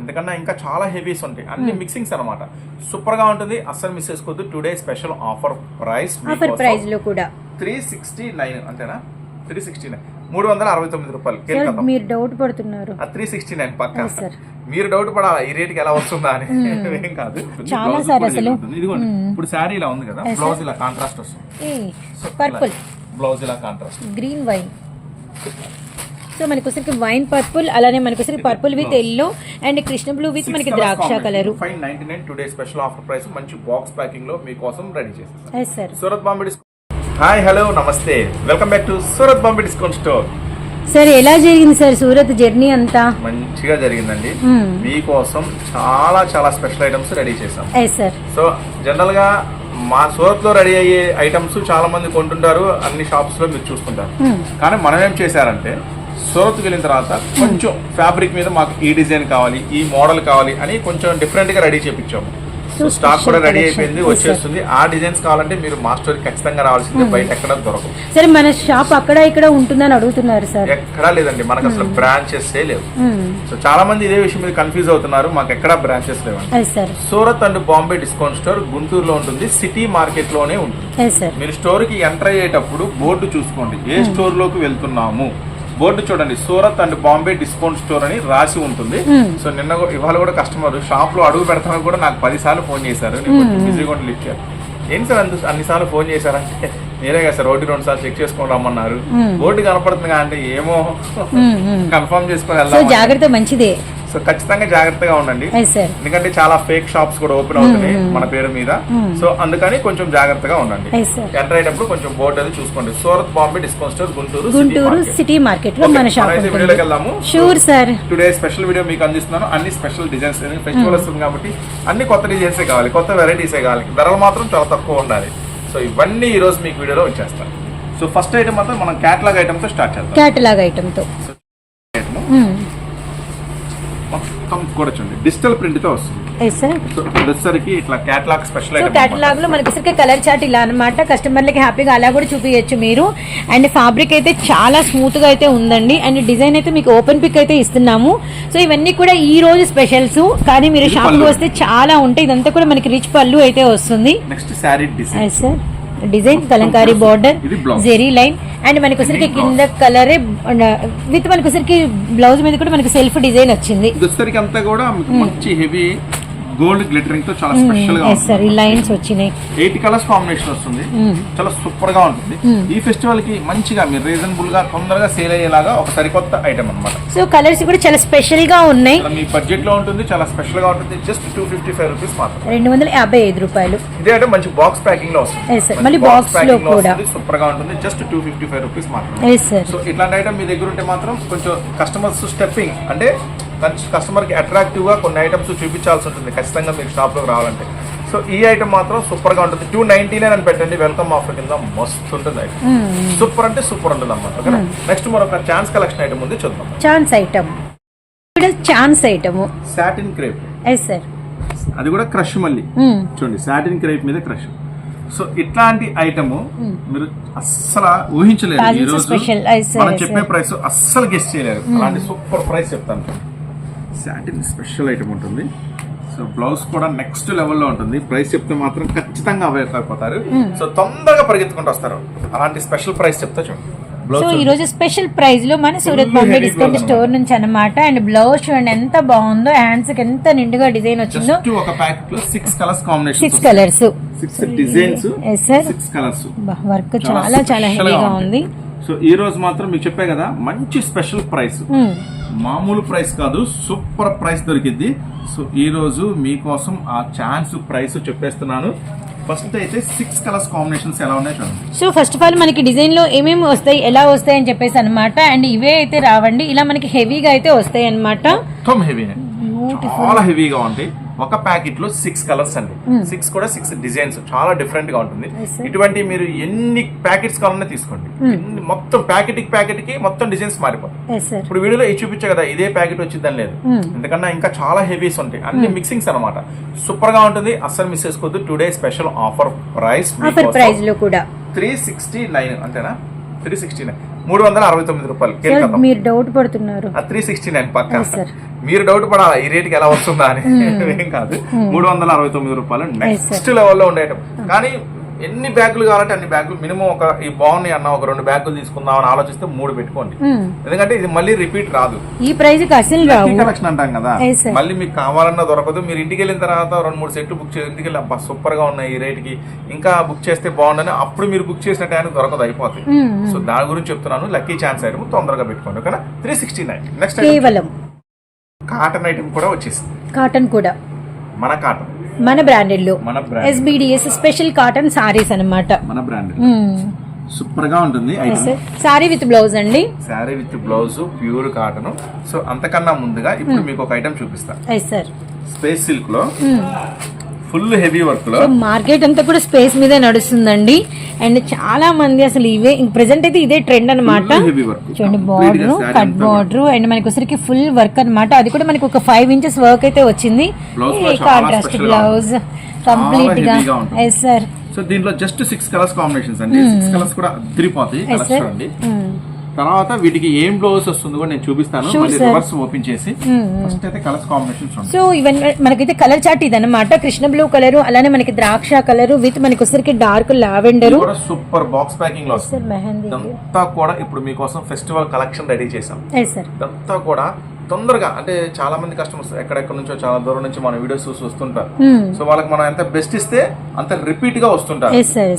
ఎందుకన్నా ఇంకా చాలా హెవీస్ ఉంటాయి. అన్ని మిక్సింగ్స్ అనమాట సూపర్గా ఉంటుంది. అస్సలు మిస్ చేసుకోవద్దు. Today special offer price offer ప్రైస్లో కూడా. త్రీ సిక్స్టీ నైన్ అంతేనా? త్రీ సిక్స్టీ నైన్ మూడు వందల అరవై తొమ్మిది రూపాయలు. మీరు డౌట్ పడుతున్నారు. త్రీ సిక్స్టీ నైన్ పక్క. మీరు డౌట్ పడాలా? ఈ రేట్కి ఎలా వస్తుందా అని? ఏం కాదు. చాలా సార్ అసలు. ఇదిగోండి. ఇప్పుడు శారీ ఇలా ఉంది కదా. బ్లౌజ్ ఇలా కాంట్రాస్ట్ వస్తుంది. ఏ పర్పుల్ బ్లౌజ్ ఇలా కాంట్రాస్ట్ గ్రీన్ వైన్ సో మనకి వచ్చరికి వైన్ పర్పుల్ అలానే మనకి వచ్చరికి purple with yellow and Krishna blue with మనకి ద్రాక్ష colour. Five ninety nine today special offer price మంచి బాక్స్ ప్యాకింగ్లో మీకోసం రెడీ చేసేసాం yes sir Surat Bombay discount hi hello namaste welcome back to Surat Bombay discount store sir ఎలా జరిగింది sir Surat journey అంతా? మంచిగా జరిగిందండి. Hmm. మీకోసం చాలా చాలా స్పెషల్ ఐటమ్స్ రెడీ చేసాం సార్ సో జనరల్గా మా సూరత్లో రెడీ అయ్యే ఐటమ్స్ చాలా మంది కొంటుంటారు అన్ని షాప్స్లో మీరు చూసుకుంటారు. కానీ మనం ఏం చేశారంటే సూరత్ వెళ్ళిన తర్వాత కొంచెం ఫ్యాబ్రిక్ మీద మాకు ఈ డిజైన్ కావాలి ఈ మోడల్ కావాలి అని కొంచెం డిఫరెంట్గా రెడీ చేపించాము. సో స్టాక్ కూడా రెడీ. అయిపోయింది. వచ్చేస్తుంది. ఆ డిజైన్స్ కావాలంటే మీరు మా స్టోర్ ఖచ్చితంగా రావాల్సిందే బయట ఎక్కడ దొరకవు. సరే మన షాప్ అక్కడ ఇక్కడ ఉంటుందని అడుగుతున్నారు సార్. ఎక్కడా లేదండి మనకు అసలు బ్రాంచెస్ లేవు. Hmm. సో చాలా మంది ఇదే విషయం మీద కన్ఫ్యూజ్ అవుతున్నారు మాకు ఎక్కడా బ్రాంచెస్ లేవండి. Surat and Bombay discount store గుంటూరులో ఉంటుంది సిటీ మార్కెట్లోనే ఉంటుంది. మీరు స్టోర్కి ఎంటర్ అయ్యేటప్పుడు బోర్డు చూసుకోండి ఏ స్టోర్లోకి వెళ్తున్నాము? బోర్డు చూడండి Surat and Bombay discount store అని రాసి ఉంటుంది. సో నిన్న ఇవాళ కూడా కస్టమర్ షాప్లో అడుగు పెడతాను కూడా నాకు పది సార్లు ఫోన్ చేశారు. బిజీగా లిఫ్ట్ చేయాలి. ఏంటి సార్ అంత అన్ని సార్లు ఫోన్ చేశారంటే మీరే కదా సార్ ఒకటి రెండు సార్లు చెక్ చేసుకొని రమ్మన్నారు. బోర్డు కనపడుతుంది అంటే ఏమో కన్ఫర్మ్ చేసుకొని సో వెళ్దాం జాగ్రత్త మంచిదే. సో ఖచ్చితంగా జాగ్రత్తగా ఉండండి. ఎందుకంటే చాలా ఫేక్ షాప్స్ కూడా ఓపెన్ అవుతున్నాయి మన పేరు మీద. సో అందుకని కొంచెం జాగ్రత్తగా ఉండండి. ఎంటర్ అయినప్పుడు కొంచెం బోర్డు అది చూసుకోండి. Surat Bombay discount store Guntur Guntur city మార్కెట్లో మన షాప్ వీడియోలోకి వెళ్దాము. Sure sir today special video మీకు అందిస్తున్నాను. అన్ని స్పెషల్ డిజైన్స్ ఫెస్టివల్ వస్తుంది కాబట్టి అన్ని కొత్త డిజైన్స్ కావాలి కొత్త వెరైటీస్ కావాలి. ధరలు మాత్రం చాలా తక్కువ ఉండాలి. సో ఇవన్నీ ఈ రోజు మీకు వీడియోలో వచ్చేస్తాను సో ఫస్ట్ ఐటమ్ మాత్రం మనం క్యాటలాగ్ ఐటమ్తో స్టార్ట్ చేద్దాం. క్యాటలాగ్ ఐటమ్తో. Item మొత్తం కూడా చూడండి. డిజిటల్ ప్రింట్తో వస్తుంది సార్ ఇట్లా స్పెషల్ సో కేటలాగ్లో మనకి కలర్ చార్ట్ ఇలా అనమాట కస్టమర్లకి హ్యాపీగా అలా కూడా చూపించచ్చు మీరు. అండ్ ఫ్యాబ్రిక్ అయితే చాలా స్మూత్గా అయితే ఉందండి. అండ్ డిజైన్ అయితే మీకు ఓపెన్ పిక్ అయితే ఇస్తున్నాము. సో ఇవన్నీ కూడా ఈ రోజు స్పెషల్స్ కానీ మీరు షాప్. వస్తే చాలా ఉంటాయి. ఇదంతా కూడా మనకి రిచ్ పళ్ళు అయితే వస్తుంది. Next sari design sir design kalamkari border. Zari line and మనకి వచ్చరికి కింద కలరే విత్ మనకి వచ్చరికి బ్లౌజ్ మీద కూడా మనకి సెల్ఫ్ డిజైన్ వచ్చింది. ఇది అంతా కూడా మంచి హెవీ గోల్డ్ గ్లిటరింగ్తో చాలా స్పెషల్గా సార్ ఈ లైన్స్ వచ్చినాయి. ఎయిట్ కలర్స్ కాంబినేషన్ వస్తుంది. చాలా సూపర్గా ఉంటుంది. ఈ ఫెస్టివల్కి మంచిగా మీరు రీజనబుల్గా తొందరగా సేల్ అయ్యేలాగా ఒక సరికొత్త ఐటమ్ అన్నమాట. సో కలర్స్ కూడా చాలా స్పెషల్గా ఉన్నాయి. మీ బడ్జెట్లో ఉంటుంది చాలా స్పెషల్గా ఉంటుంది. Just two fifty five rupees మాత్రం రెండు వందల యాభై ఐదు రూపాయలు. ఇదే అంటే మంచి బాక్స్ ప్యాకింగ్లో వస్తుంది. మళ్ళీ box లో కూడా. సూపర్గా ఉంటుంది. Just two fifty five rupees మాత్రం సో ఇట్లాంటి ఐటమ్ మీ దగ్గర ఉంటే మాత్రం కొంచెం కస్టమర్స్ స్టెప్పింగ్ అంటే కస్టమర్కి అట్రాక్టివ్గా కొన్ని ఐటమ్స్ చూపించాల్సి ఉంటుంది. ఖచ్చితంగా మీరు షాప్లోకి రావాలంటే. సో ఈ ఐటమ్ మాత్రం సూపర్గా ఉంటుంది. టూ నైన్టీ నైన్ అని పెట్టండి. వెల్కమ్ ఆఫర్ కింద మస్తు ఉంటుంది ఐటమ్ సూపర్ అంటే సూపర్ ఉంటుంది అన్నమాట నెక్స్ట్ మరొక ఛాన్స్ కలెక్షన్ ఐటమ్ ఉంది. చూద్దాం. Chance item chance item satin crepe yes sir అది కూడా క్రష్ మళ్ళీ. చూడండి సాటిన్ క్రేప్ మీద క్రష్ సో ఇట్లాంటి ఐటమ్ మీరు అస్సలు ఊహించలేరు. Cousins ఈ రోజు మనం చెప్పే. ప్రైస్ అస్సలు గెస్ట్ చేయలేరు. అలాంటి సూపర్ ప్రైస్ చెప్తాను. సాటిన్ స్పెషల్ ఐటమ్ ఉంటుంది. సో బ్లౌజ్ కూడా నెక్స్ట్ లెవెల్లో ఉంటుంది. ప్రైస్ చెప్తే మాత్రం ఖచ్చితంగా అవేక్ అయిపోతారు. సో తొందరగా పరిగెత్తుకుంటూ వస్తారు. అలాంటి స్పెషల్ ప్రైస్ చెప్తా చూడండి సో ఈ రోజు స్పెషల్ ప్రైస్లో మన సూరత్ బాంబే డిస్కౌంట్ స్టోర్ నుంచి అన్నమాట. అండ్ బ్లౌజ్ చూడండి ఎంత బాగుందో. హ్యాండ్స్కి ఎంత నిండుగా డిజైన్ వచ్చిందో. ఒక ప్యాకెట్లో six colours combination six colours six designs. Six colours work చాలా చాలా హెవీగా ఉంది. సో ఈ రోజు మాత్రం మీకు చెప్పే కదా మంచి స్పెషల్ ప్రైస్. మామూలు ప్రైస్ కాదు సూపర్ ప్రైస్ దొరికింది సో ఈ రోజు మీకోసం ఆ ఛాన్స్ ప్రైస్ చెప్పేస్తున్నాను. ఫస్ట్ అయితే సిక్స్ కలర్స్ కాంబినేషన్స్ ఎలా ఉన్నాయి చూడండి. సో ఫస్ట్ ఆఫ్ ఆల్ మనకి డిజైన్లో ఏమేమి వస్తాయి ఎలా వస్తాయి అని చెప్పేసి అనమాట అండ్ ఇవే అయితే రావండి. ఇలా మనకి హెవీగా అయితే వస్తాయి అనమాట మొత్తం హెవీ చాలా హెవీగా ఉంటాయి. ఒక ప్యాకెట్లో సిక్స్ కలర్స్ అండి సిక్స్ కూడా సిక్స్ డిజైన్స్ చాలా డిఫరెంట్గా ఉంటుంది. ఇటువంటి మీరు ఎన్ని ప్యాకెట్స్ కావాలన్నా తీసుకోండి. ఎన్ని- మొత్తం ప్యాకెట్కి ప్యాకెట్కి మొత్తం డిజైన్స్ మారిపోతాయి ఇప్పుడు వీడియోలో ఇది చూపించే కదా ఇదే ప్యాకెట్ వచ్చిందని లేదు. ఎందుకన్నా ఇంకా చాలా హెవీస్ ఉంటాయి. అన్ని మిక్సింగ్స్ అన్నమాట. సూపర్గా ఉంటుంది. అస్సలు మిస్ చేసుకోవద్దు. Today special offer price offer ప్రైస్లో కూడా. త్రీ సిక్స్టీ నైన్ అంతేనా? త్రీ సిక్స్టీ నైన్ మూడు వందల అరవై తొమ్మిది రూపాయలు మీరు డౌట్ పడుతున్నారు. త్రీ సిక్స్టీ నైన్ పక్క. మీరు డౌట్ పడాలా ఈ రేట్కి ఎలా వస్తుందా అని. ఏం కాదు. మూడు వందల అరవై తొమ్మిది రూపాయలు నెక్స్ట్ లెవెల్లో ఉండే item. కానీ ఎన్ని బ్యాగులు కావాలంటే అన్ని బ్యాగులు మినిమం ఒక ఈ బాగున్నాయి అన్న ఒక రెండు బ్యాగులు తీసుకుందాం అని ఆలోచిస్తే మూడు పెట్టుకోండి. ఎందుకంటే ఇది మళ్ళీ రిపీట్ రాదు. ఈ ప్రైస్ రావు. కలెక్షన్ అంటాం కదా. మళ్ళీ మీకు కావాలన్నా దొరకదు. మీరు ఇంటికి వెళ్ళిన తర్వాత రెండు మూడు సెట్లు బుక్ చేసి ఇంటికి వెళ్ళి అబ్బా సూపర్గా ఉన్నాయి ఈ రేట్కి ఇంకా బుక్ చేస్తే బాగుండని అప్పుడు మీరు బుక్ చేసిన టైంకి దొరకదు అయిపోతాయి మ్మ్. సో దాని గురించి చెప్తున్నాను. లక్కీ ఛాన్స్ ఐటమ్ తొందరగా పెట్టుకోండి ఓకేనా? Three sixty nine. నెక్స్ట్ కేవలం. కాటన్ ఐటమ్ కూడా వచ్చేసింది. కాటన్ కూడా. మన కాటన్. మన బ్రాండెడ్లో మన ఎస్బిడిఎస్ స్పెషల్ కాటన్ సారీస్ అన్నమాట. మన బ్రాండ్ సూపర్గా ఉంటుంది సారీ విత్ బ్లౌజ్ అండి. Sari with blouse pure cotton so అంతకన్నా ముందుగా ఇప్పుడు మీకు ఒక ఐటమ్ చూపిస్తా. సార్ స్పేస్ సిల్క్లో ఫుల్ హెవీ వర్క్లో. మార్కెట్ అంతా కూడా స్పేస్ మీదే నడుస్తుందండి. అండ్ చాలా మంది అసలు ఇవే ప్రెసెంట్ అయితే ఇదే ట్రెండ్ చూడండి బార్డర్ కట్ బార్డర్ అండ్ మనకి వచ్చరికి ఫుల్ వర్క్ అన్నమాట. అది కూడా మనకి ఒక ఫైవ్ ఇంచెస్ వర్క్ అయితే వచ్చింది. కూడా కాంట్రాస్ట్ బ్లౌజ్ కంప్లీట్గా. ఎస్ సార్ సో దీంట్లో జస్ట్ సిక్స్ కలర్స్ కాంబినేషన్స్ అండి. సిక్స్ కలర్స్ కూడా అదిరిపోతాయి ఎస్ కలర్స్ చూడండి. తర్వాత వీటికి ఏం బ్లౌజ్ వస్తుందో కూడా నేను చూపిస్తాను. రివర్స్ ఓపెన్ చేసి ఫస్ట్ అయితే కలర్స్ కాంబినేషన్స్ సో ఇవన్నీ మనకైతే కలర్ చార్ట్ ఇదన్నమాట. కృష్ణ బ్లూ కలర్ అలానే మనకి ద్రాక్ష కలర్ విత్ మనకి వచ్చరికి డార్క్ లావెండర్ సూపర్ బాక్స్ ప్యాకింగ్లో ఇదంతా కూడా ఇప్పుడు మీకోసం ఫెస్టివల్ కలెక్షన్ రెడీ చేసాం ఇదంతా కూడా తొందరగా అంటే చాలా మంది కస్టమర్స్ ఎక్కడెక్కడ నుంచో చాలా దూరం నుంచి మన వీడియోస్ చూసి వస్తుంటారు. సో వాళ్ళకి మనం ఎంత బెస్ట్ ఇస్తే అంత రిపీట్గా వస్తుంటారు.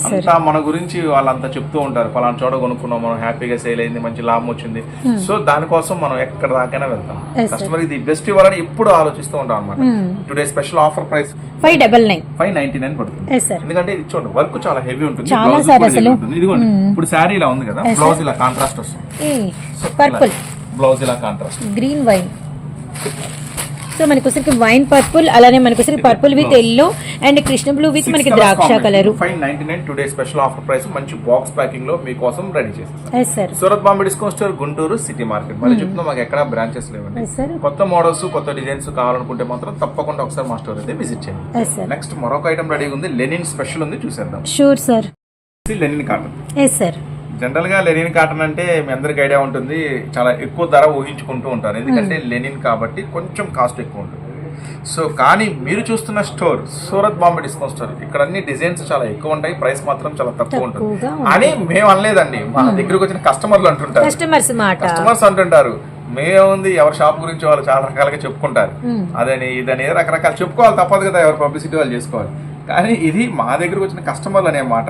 అంతా మన గురించి వాళ్ళంతా చెప్తూ ఉంటారు. పలానా చోట కొనుక్కున్నాం మనం హ్యాపీగా సేల్ అయింది మంచి లాభం వచ్చింది. సో దానికోసం మనం ఎక్కడ దాకైనా వెళ్తాం. కస్టమర్ ఇది బెస్ట్ ఇవ్వాలని ఎప్పుడు ఆలోచిస్తూ ఉంటాం అనమాట today special offer price five double nine five ninety nine పడుతుంది. ఎందుకంటే ఇది చూడండి వర్క్ చాలా హెవీ ఉంటుంది. ఇదిగోండి ఇప్పుడు శారీ ఇలా ఉంది కదా బ్లౌజ్ ఇలా కాంట్రాస్ట్ వస్తుంది. పర్పుల్ బ్లౌజ్ ఇలా కాంట్రాస్ట్ గ్రీన్ వైన్ సో మనకి వచ్చరికి వైన్ పర్పుల్ అలానే మనకి వచ్చరికి purple with yellow and Krishna blue with మనకి ద్రాక్ష colour five ninety nine today special offer price మంచి బాక్స్ ప్యాకింగ్లో మీకోసం రెడీ చేసేస్తాం yes sir Surat Bombay discount store Guntur city market మళ్ళీ చెప్తున్నా మాకు ఎక్కడ బ్రాంచెస్ లేవండి. కొత్త మోడల్స్ కొత్త డిజైన్స్ కావాలనుకుంటే మాత్రం తప్పకుండా ఒకసారి మా స్టోర్ అయితే విజిట్ చేయండి. నెక్స్ట్ మరొక ఐటమ్ రెడీగా ఉంది. లెనిన్ స్పెషల్ ఉంది చూసేద్దాం. Sure sir linen cotton yes sir జనరల్గా లెనిన్ కాటన్ అంటే మీ అందరికి ఐడియా ఉంటుంది. చాలా ఎక్కువ ధర ఊహించుకుంటూ ఉంటారు. ఎందుకంటే లెనిన్ కాబట్టి కొంచెం కాస్ట్ ఎక్కువ ఉంటుంది. సో కానీ మీరు చూస్తున్న store Surat Bombay discount store ఇక్కడ అన్ని డిజైన్స్ చాలా ఎక్కువ ఉంటాయి. ప్రైస్ మాత్రం చాలా తక్కువ ఉంటుంది. అని మేము అనలేదండి. మా దగ్గరకు వచ్చిన కస్టమర్లు అంటుంటారు. కస్టమర్స్ అంటుంటారు. మేముంది ఎవరి షాప్ గురించి వాళ్ళు చాలా రకాలుగా చెప్పుకుంటారు. అదని ఇదని రకరకాలు చెప్పుకోవాలి. తప్పదు కదా ఎవరి పబ్లిసిటీ వాళ్ళు చేసుకోవాలి. కానీ ఇది మా దగ్గరకు వచ్చిన కస్టమర్లు అనే మాట.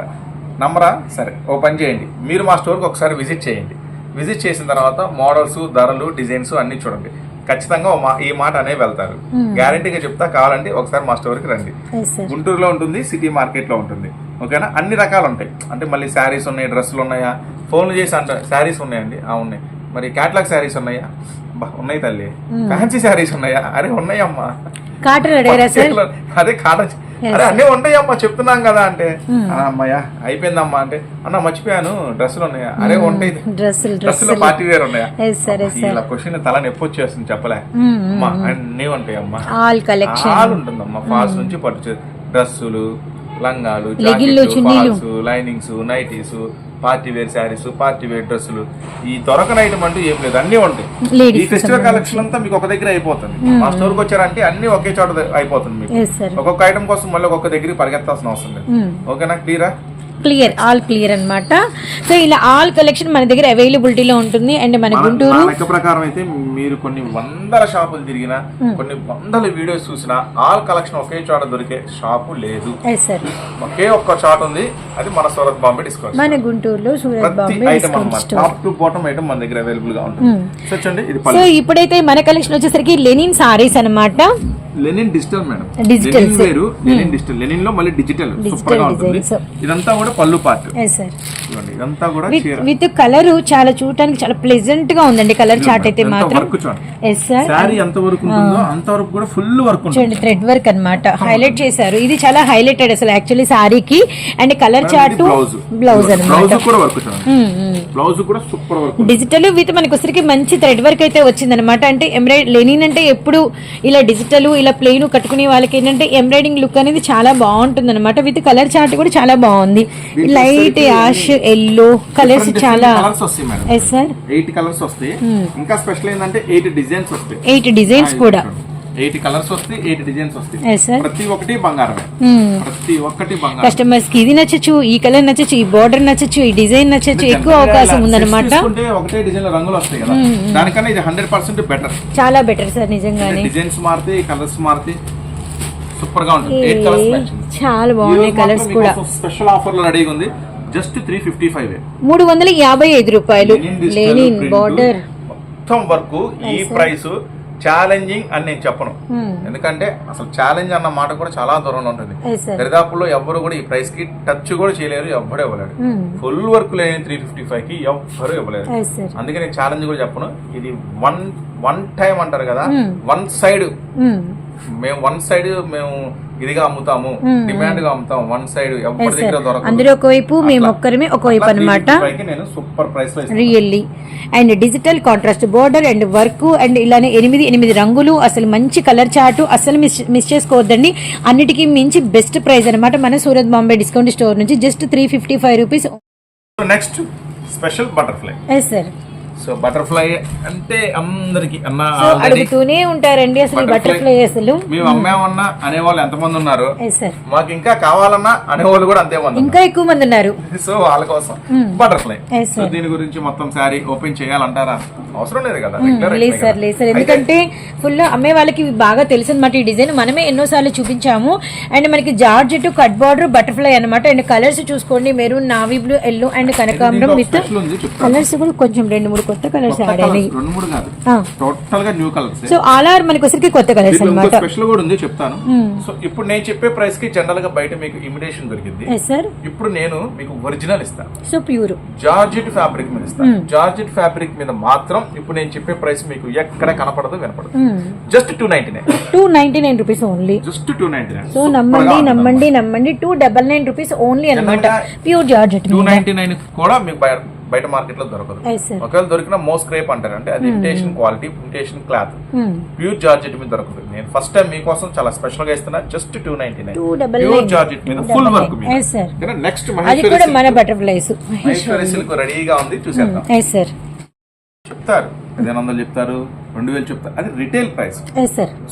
నమ్మరా? సరే ఓ పని చేయండి. మీరు మా స్టోర్కి ఒకసారి విజిట్ చేయండి. విజిట్ చేసిన తర్వాత మోడల్స్ ధరలు డిజైన్స్ అన్ని చూడండి. ఖచ్చితంగా ఈ మాట అనే వెళ్తారు. గ్యారంటీగా చెప్తా కావాలంటే ఒకసారి మా స్టోర్కి రండి. గుంటూరులో ఉంటుంది సిటీ మార్కెట్లో ఉంటుంది. ఓకేనా? అన్ని రకాలు ఉంటాయి. అంటే మళ్ళీ శారీస్ ఉన్నాయి డ్రెస్సులు ఉన్నాయా? ఫోన్లు చేసి అంట శారీస్ ఉన్నాయండి? ఆ ఉన్నాయి. మరి క్యాట్లాగ్ శారీస్ ఉన్నాయా? బా ఉన్నాయి తల్లి. ఫ్యాన్సీ శారీస్ ఉన్నాయా? అరే ఉన్నాయమ్మా. అదే కాటన్ అరే అన్నీ ఉంటాయమ్మా చెప్తున్నాం కదా అంటే. "ఆ, అమ్మయ్యా అయిపోయిందమ్మా అంటే. అన్న మర్చిపోయాను. డ్రెస్సులు ఉన్నాయా? అరే ఉంటాయి. డ్రెస్సులు పార్టీ వేర్ ఉన్నాయా? ఇలా క్వశ్చన్ తల నొప్పి వచ్చేస్తుంది చెప్పలే. అమ్మా అన్నీ ఉంటాయమ్మా. ఆల్ కలెక్షన్ ఆల్ ఉంటుందమ్మా ఫాల్స్ నుంచి పట్టు డ్రెస్సులు లంగాలు. Linings nighties party wear saris party wear డ్రెస్సులు. ఈ దొరకని ఐటమ్ అంటూ ఏం లేదు. అన్ని ఉంటాయి. ఈ ఫెస్టివల్ కలెక్షన్ అంతా మీకు ఒక దగ్గర అయిపోతుంది. మా స్టోర్కి వచ్చారంటే అన్ని ఒకే చోట అయిపోతుంది మీకు. ఒక్కొక్క ఐటమ్ కోసం మళ్ళీ ఒక్కొక్క దగ్గరికి పరిగెత్తాల్సిన అవసరం లేదు. ఓకేనా క్లియరా క్లియర్ ఆల్ క్లియర్ అన్నమాట. సో ఇలా ఆల్ కలెక్షన్ మన దగ్గర అవైలబిలిటీలో ఉంటుంది. అండ్ మన గుంటూరు లెక్క ప్రకారం అయితే మీరు కొన్ని వందల షాపులు తిరిగినా కొన్ని వందల వీడియోస్ చూసినా ఆల్ కలెక్షన్ ఒకే చోట దొరికే షాపు లేదు. ఒకే ఒక్క షాట్ ఉంది. అది మన సూరత్ బాంబే డిస్కౌంట్ మన గుంటూరులో Surat Bombay top to bottom item మన దగ్గర అవైలబుల్గా ఉంటుంది. సో చూడండి ఇది సో పళ్ళు. ఇప్పుడైతే మన కలెక్షన్ వచ్చేసరికి లెనిన్ సారీస్ అన్నమాట. Linen digital madam. లెనిన్. వేరు లెనిన్ డిజిటల్. లెనిన్లో మళ్ళీ డిజిటల్ సూపర్గా ఉంటుంది. ఇదంతా కూడా పళ్ళు పార్ట్. ఇదంతా కూడా విత్ కలర్ చాలా చూడటానికి చాలా ప్లెజెంట్గా ఉందండి కలర్ చార్ట్ అయితే మాత్రం. వర్క్ సార్ ఎంత వరకు ఉంటుందో అంత వరకు కూడా ఫుల్ వర్క్ ఉంటుంది. చూడండి థ్రెడ్ వర్క్ అన్నమాట. హైలైట్ చేశారు. ఇది చాలా హైలైటెడ్ అసలు యాక్చువల్లీ సారీకి అండ్ కలర్ చార్ట్ బ్లౌజ్ అన్నమాట. బ్లౌజ్ కూడా వర్క్ చూడండి. బ్లౌజ్ కూడా సూపర్ వర్క్ డిజిటల్ విత్ మనకి మంచి థ్రెడ్ వర్క్ అయితే వచ్చింది అనమాట అంటే ఎంబ్రాయిడ్ లెనిన్ అంటే ఎప్పుడు ఇలా డిజిటల్ ఇలా ప్లెయిన్ కట్టుకునే వాళ్ళకి ఏంటంటే ఎంబ్రాయిడింగ్ లుక్ అనేది చాలా బాగుంటుంది అనమాట విత్ కలర్ చార్ట్ కూడా చాలా బాగుంది. లైట్ యాష్ ఎల్లో కలర్స్ చాలా ఎస్ సార్ ఎయిట్ కలర్స్ వస్తాయి. ఇంకా స్పెషల్ ఏంటంటే ఎయిట్ డిజైన్స్ వస్తాయి. ఎయిట్ డిజైన్స్ కూడా. ఎయిట్ కలర్స్ వస్తాయి ఎయిట్ డిజైన్స్ వస్తాయి. ప్రతి ఒక్కటి బంగారమే. ప్రతి ఒక్కటి బంగారం కస్టమర్స్కి ఇది నచ్చచ్చు ఈ కలర్ నచ్చచ్చు ఈ బార్డర్ నచ్చచ్చు ఈ డిజైన్ నచ్చచ్చు ఎక్కువ అవకాశం ఉందన్నమాట. ఒకటే డిజైన్ రంగులు వస్తాయి కదా. దానికన్నా ఇది హండ్రెడ్ పర్సెంట్ బెటర్ చాలా బెటర్ సార్ నిజంగానే. డిజైన్స్ మారుతాయి కలర్స్ మారుతాయి సూపర్గా ఉంటుంది. ఎయిట్ కలర్స్ ఏ, చాలా బాగున్నాయి కలర్స్ కూడా. స్పెషల్ ఆఫర్లో రెడీగా ఉంది. జస్ట్ త్రీ ఫిఫ్టీ ఫైవ్ మూడు వందల యాభై ఐదు రూపాయలు. లేనిన్ బార్డర్ మొత్తం వరకు ఈ ప్రైస్ ఛాలెంజింగ్ అని నేను చెప్పను. ఎందుకంటే అసలు ఛాలెంజ్ అన్న మాట కూడా చాలా దూరంలో ఉంటుంది. దరిదాపుల్లో ఎవ్వరు కూడా ఈ ప్రైస్కి టచ్ కూడా చేయలేరు ఎవ్వరు ఇవ్వలేరు. ఫుల్ వర్క్ లేని త్రీ ఫిఫ్టీ ఫైవ్కి ఎవ్వరు ఇవ్వలేరు. సార్ అందుకే నేను ఛాలెంజ్ కూడా చెప్పను. ఇది వన్ వన్ టైం అంటారు కదా. వన్ సైడ్ మేము వన్ సైడ్ మేము ఇదిగా అమ్ముతాము డిమాండ్గా అమ్ముతాము వన్ సైడ్ ఎవరి దగ్గర దొరకదు. అందరూ ఒకవైపు మేము ఒక్కరమే ఒకవైపు అనమాట 355 కి నేను super price really and digital contrast border and work and ఇలానే ఎనిమిది ఎనిమిది రంగులు అసలు మంచి కలర్ చార్ట్ అసలు మిస్ మిస్ చేసుకోవద్దండి. అన్నిటికీ మించి బెస్ట్ ప్రైస్ అనమాట మన సూరత్ బాంబే డిస్కౌంట్ స్టోర్ నుంచి just three fifty five rupees next special butterfly yes sir so butterfly అంటే అందరికి అన్న అడుగుతూనే ఉంటారండి అసలు బటర్ఫ్లై అసలు. మేము అమ్మామన్నా అనేవాళ్ళు ఎంతమంది ఉన్నారు ఎస్ సార్ మాకు ఇంకా కావాలన్నా అనేవాళ్ళు కూడా అంతే మంది ఇంకా ఎక్కువ మంది ఉన్నారు. ఉన్నారు. సో వాళ్ళ కోసం బటర్ఫ్లై. సో దీని గురించి మొత్తం శారీ ఓపెన్ చేయాలంటారా? అవసరం లేదు కదా లేదు సార్ లేదు సార్ ఎందుకంటే ఫుల్ అమ్మే వాళ్ళకి బాగా తెలుసు అనమాట ఈ డిజైన్. మనమే ఎన్నో సార్లు చూపించాము. అండ్ మనకి జార్జెట్ కట్ బార్డర్ బటర్ఫ్లై అనమాట అండ్ కలర్స్ చూసుకోండి. Maroon navy blue yellow and కనకాంబరం విత్ కలర్స్ కూడా కొంచెం రెండు మూడు కొత్త కలర్స్ యాడ్ అయినాయి. రెండు మూడు కాదు. టోటల్గా new colours so all are మనకి వచ్చరికి కొత్త కలర్స్ అనమాట స్పెషల్ కూడా ఉంది చెప్తాను. సో ఇప్పుడు నేను చెప్పే ప్రైస్కి జనరల్గా బయట మీకు ఇమిటేషన్ దొరికింది. సార్ ఇప్పుడు నేను మీకు ఒరిజినల్ ఇస్తాను సో ప్యూర్. జార్జెట్ ఫ్యాబ్రిక్ మీద ఇస్తాను జార్జెట్ ఫ్యాబ్రిక్ మీద మాత్రం ఇప్పుడు నేను చెప్పే ప్రైస్ మీకు ఎక్కడ కనపడదు వినపడదు. Just two ninety nine two ninety nine rupees only just two ninety nine so నమ్మండి నమ్మండి. నమ్మండి two double nine rupees only అనమాట pure georgette two ninety nine కూడా మీకు బయట మార్కెట్లో దొరకదు. ఒకవేళ దొరికిన మోస్ట్ క్రేప్ అంటారు. అంటే అది imitation quality imitation cloth pure georgette మీద దొరకదు. నేను ఫస్ట్ టైం మీకోసం చాలా స్పెషల్గా ఇస్తున్నా. Just two ninety nine pure georgette మీద ఫుల్ వర్క్ మీద. నెక్స్ట్ అది కూడా మన బటర్ఫ్లైస్ మహేశ్వరి సిల్క్ రెడీగా ఉంది. చూసేద్దాం. ఎస్ సార్ చెప్తారు. పదిహేను వందలు చెప్తారు. రెండు వేలు చెప్తారు. అది retail price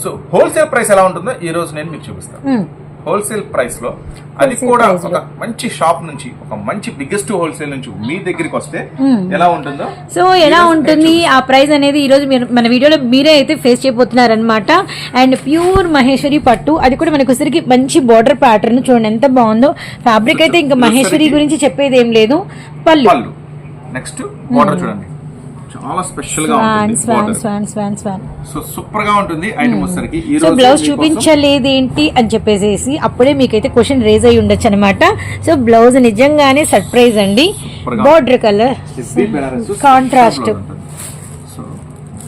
so wholesale price ఎలా ఉంటుందో ఈ రోజు నేను మీకు చూపిస్తాను. హోల్సేల్ ప్రైస్లో అది కూడా ఒక మంచి షాప్ నుంచి ఒక మంచి బిగ్గెస్ట్ హోల్సేల్ నుంచి మీ దగ్గరికి వస్తే ఎలా ఉంటుందో సో ఎలా ఉంటుంది ఆ ప్రైస్ అనేది ఈ రోజు మీరు మన వీడియోలో మీరే అయితే ఫేస్ చేయబోతున్నారు అనమాట అండ్ ప్యూర్ మహేశ్వరి పట్టు అది కూడా మనకు వచ్చరికి మంచి బార్డర్ ప్యాటర్న్ చూడండి ఎంత బాగుందో. ఫ్యాబ్రిక్ అయితే ఇంకా మహేశ్వరి గురించి చెప్పేది ఏం లేదు. పళ్ళు. పళ్ళు. నెక్స్ట్ బార్డర్ చూడండి. చాలా స్పెషల్గా ఉంటుంది సో సూపర్గా ఉంటుంది ఐటమ్ వచ్చేసరికి ఈ సో బ్లౌజ్ చూపించలేదేంటి అని చెప్పేసి అప్పుడే మీకైతే క్వశ్చన్ రేజ్ అయి ఉండొచ్చు అనమాట సో బ్లౌజ్ నిజంగానే సర్ప్రైజ్ అండి. Border colour heavy Banaras Contrast. special blouse ఉంటుంది. So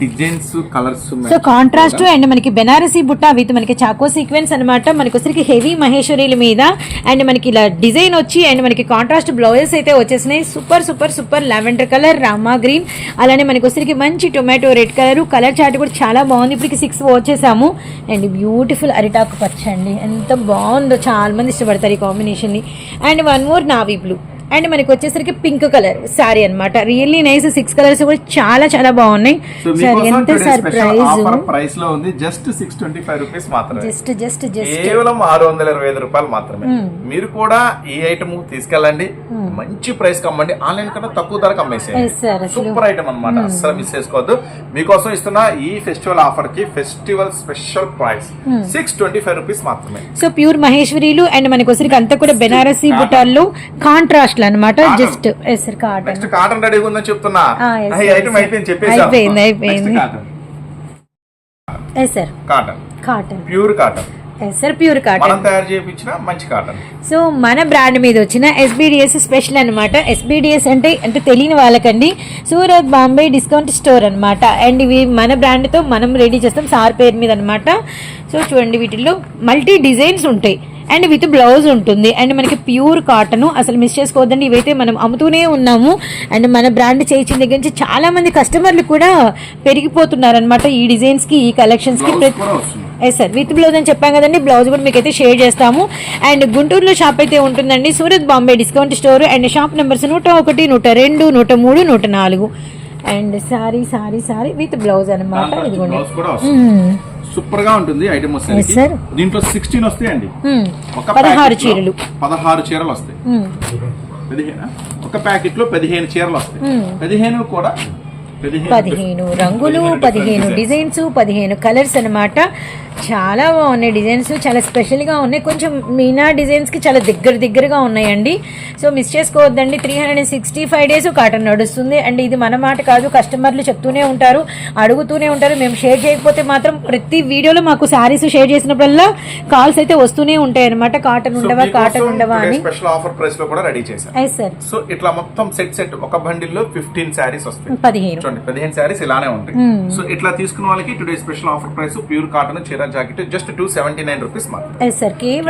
designs colours so contrast and మనకి బెనారసీ బుట్ట విత్ మనకి చాకో సీక్వెన్స్ అనమాట మనకి వచ్చరికి హెవీ మహేశ్వరీల మీద. అండ్ మనకి ఇలా డిజైన్ వచ్చి అండ్ మనకి కాంట్రాస్ట్ బ్లౌజెస్ అయితే వచ్చేసినాయి. Super super super lavender colour Rama green అలానే మనకి వచ్చరికి మంచి tomato red colour colour chart కూడా చాలా బాగుంది. ఇప్పటికి సిక్స్ వచ్చేసాము. అండ్ బ్యూటిఫుల్ అరిటాకు పచ్చ అండి. ఎంత బాగుందో చాలా మంది ఇష్టపడతారు ఈ కాంబినేషన్ని. And one more navy blue and మనకి వచ్చేసరికి పింక్ కలర్ సారీ అన్నమాట. రియల్లీ నైస్ సిక్స్ కలర్స్ కూడా చాలా చాలా బాగున్నాయి. సార్ ఎంత సర్ప్రైజ్ ప్రైస్లో ఉంది. Just six twenty five rupees మాత్రమే. జస్ట్ జస్ట్ జస్ట్ కేవలం ఆరు వందల ఇరవై ఐదు రూపాయలు మాత్రమే. మీరు కూడా ఈ ఐటమ్ తీసుకెళ్ళండి. మంచి ప్రైస్ కమ్మండి ఆన్లైన్ కన్నా తక్కువ ధరకు అమ్మేసేయండి. అసలు. సూపర్ ఐటమ్ అన్నమాట. అస్సలు మిస్ చేసుకోవద్దు. మీకోసం ఇస్తున్న ఈ festival ఆఫర్కి festival special price six twenty five rupees మాత్రమే. సో ప్యూర్ మహేశ్వరీలు అండ్ మనకి వచ్చరికి అంతా కూడా బెనారసీ బుటాల్లో కాంట్రాస్ట్ అన్నమాట Cotton. Just yes sir cotton next cotton రెడీగా ఉందని చెప్తున్నా. ఐటమ్. అయిపోయింది చెప్పేసి అయిపోయింది, అయిపోయింది. Yes sir cotton cotton pure cotton yes sir pure cotton తయారు చేయించిన మంచి కాటన్ సో మన బ్రాండ్ మీద వచ్చిన ఎస్బీడిఎస్ స్పెషల్ అనమాట ఎస్బీడిఎస్ అంటే అంటే తెలియని వాళ్ళకండి. సూరత్ బాంబే డిస్కౌంట్ స్టోర్ అన్నమాట. అండ్ ఇవి మన బ్రాండ్తో మనం రెడీ చేస్తాం సార్ పేరు మీద అనమాట సో చూడండి వీటిల్లో మల్టీ డిజైన్స్ ఉంటాయి. అండ్ విత్ బ్లౌజ్ ఉంటుంది. అండ్ మనకి ప్యూర్ కాటన్ అసలు మిస్ చేసుకోవద్దండి. ఇవైతే మనం అమ్ముతూనే ఉన్నాము. అండ్ మన బ్రాండ్ చేయించిన దగ్గర నుంచి చాలా మంది కస్టమర్లు కూడా పెరిగిపోతున్నారు అనమాట ఈ డిజైన్స్కి ఈ కలెక్షన్స్కి. బ్లౌజ్ ప్రతి కూడా వస్తుంది. ఎస్ సార్ విత్ బ్లౌజ్ అని చెప్పాం కదండి. బ్లౌజ్ కూడా మీకు అయితే షేర్ చేస్తాము. అండ్ గుంటూరులో షాప్ అయితే ఉంటుందండి. Surat Bombay discount store and shop numbers నూట ఒకటి నూట రెండు నూట మూడు నూట నాలుగు. And sari sari sari with blouse అనమాట దాంట్లో ఇదిగోండి. బ్లౌజ్ కూడా వస్తుంది. సూపర్గా ఉంటుంది ఐటమ్ sir. దీంట్లో సిక్స్టీన్ వస్తాయండి. ఒక పదహారు చీరలు. పదహారు చీరలు వస్తాయి. మ్మ్. పదిహేను? ఒక ప్యాకెట్లో పదిహేను చీరలు వస్తాయి. పదిహేను కూడా పదిహేను. రంగులు పదిహేను డిజైన్స్. పదిహేను కలర్స్ అన్నమాట. చాలా బాగున్నాయి డిజైన్స్ చాలా స్పెషల్గా ఉన్నాయి. కొంచెం మీనా డిజైన్స్కి చాలా దగ్గర దగ్గరగా ఉన్నాయండి. సో మిస్ చేసుకోవద్దండి. Three hundred and sixty five days cotton నడుస్తుంది. అండ్ ఇది మన మాట కాదు కస్టమర్లు చెప్తూనే ఉంటారు అడుగుతూనే ఉంటారు. మేము షేర్ చేయకపోతే మాత్రం ప్రతి వీడియోలో మాకు శారీస్ షేర్ చేసినప్పుడల్లా కాల్స్ అయితే వస్తూనే ఉంటాయి అనమాట కాటన్ ఉండవా కాటన్ ఉండవా అని. స్పెషల్ ఆఫర్ ప్రైస్లో కూడా రెడీ సార్ సో ఇట్లా మొత్తం సెట్ సెట్ ఒక బండిల్లో ఫిఫ్టీన్ శారీస్ వస్తాయి. పదిహేను. చూడండి పదిహేను శారీస్ ఇలానే ఉంటాయి. సో ఇట్లా తీసుకున్న వాళ్ళకి today special offer price pure cotton చీర jacket just two seventy nine rupees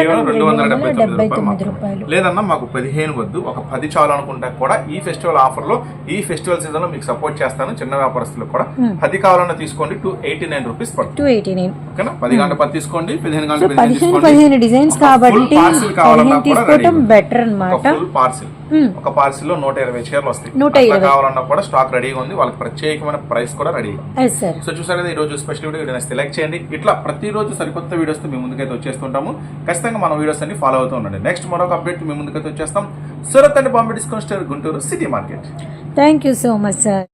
కేవలం రెండు వందల డెబ్బై తొమ్మిది రూపాయలు లేదన్నా మాకు పదిహేను వద్దు ఒక పది చాలు అనుకుంటా కూడా ఈ ఫెస్టివల్ ఆఫర్లో ఈ ఫెస్టివల్ సీజన్లో మీకు సపోర్ట్ చేస్తాను చిన్న వ్యాపారస్తులకు కూడా. పది కావాలన్నా తీసుకోండి two eighty nine rupees two eighty nine ఓకేనా? పది గంట పది తీసుకోండి పదిహేను సో గంట పదిహేను డిజైన్స్ కాబట్టి బెటర్ అన్నమాట. ఫుల్ పార్సిల్ ఒక పార్సిల్లో నూట ఇరవై చీరలు వస్తాయి. కావాలన్నా కూడా స్టాక్ రెడీగా ఉంది. వాళ్ళకి ప్రత్యేకమైన ప్రైస్ కూడా రెడీ. సో చూసారు కదా ఈ రోజు స్పెషల్ వీడియో లైక్ చేయండి. ఇట్లా ప్రతిరోజు సరికొత్త వీడియోస్తో మీ ముందుకైతే వచ్చేస్తుంటాము. ఖచ్చితంగా మన వీడియోస్ అన్ని ఫాలో అవుతూ ఉండండి. నెక్స్ట్ మరొక అప్డేట్ మీ ముందుకైతే వచ్చేస్తాం. Surat and Bombay discount store Guntur city market. Thank you so much sir